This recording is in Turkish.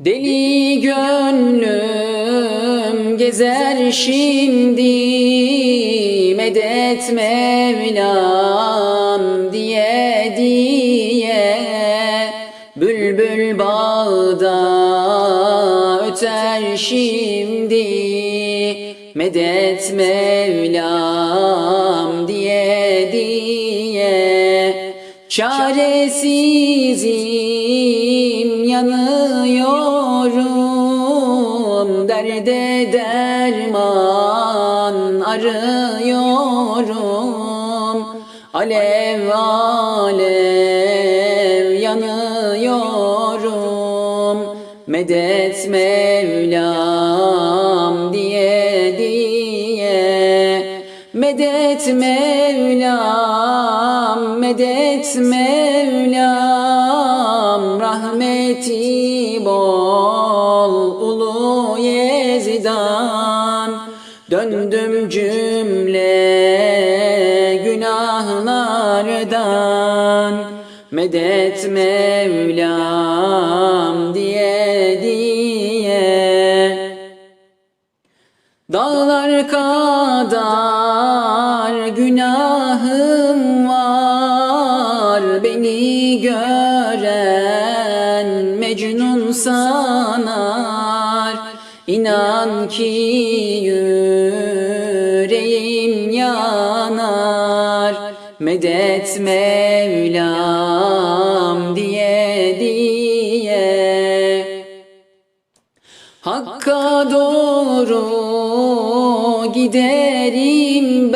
Deli gönlüm gezer şimdi medet Mevlam diye diye. Bülbül bağda öter şimdi medet Mevlam diye diye. Çaresizim yanıyorum Derde derman arıyorum. Alev alev yanıyorum. Medet Mevlam diye diye. Medet Mevlam, medet Mevlam. Rahmeti bol Döndüm cümle günahlardan. Medet Mevlam diye diye. Dağlar kadar günahım var. Beni gören Mecnun sanar İnan ki yüreğim yanar. Medet Mevlam diye diye. Hakka doğru giderim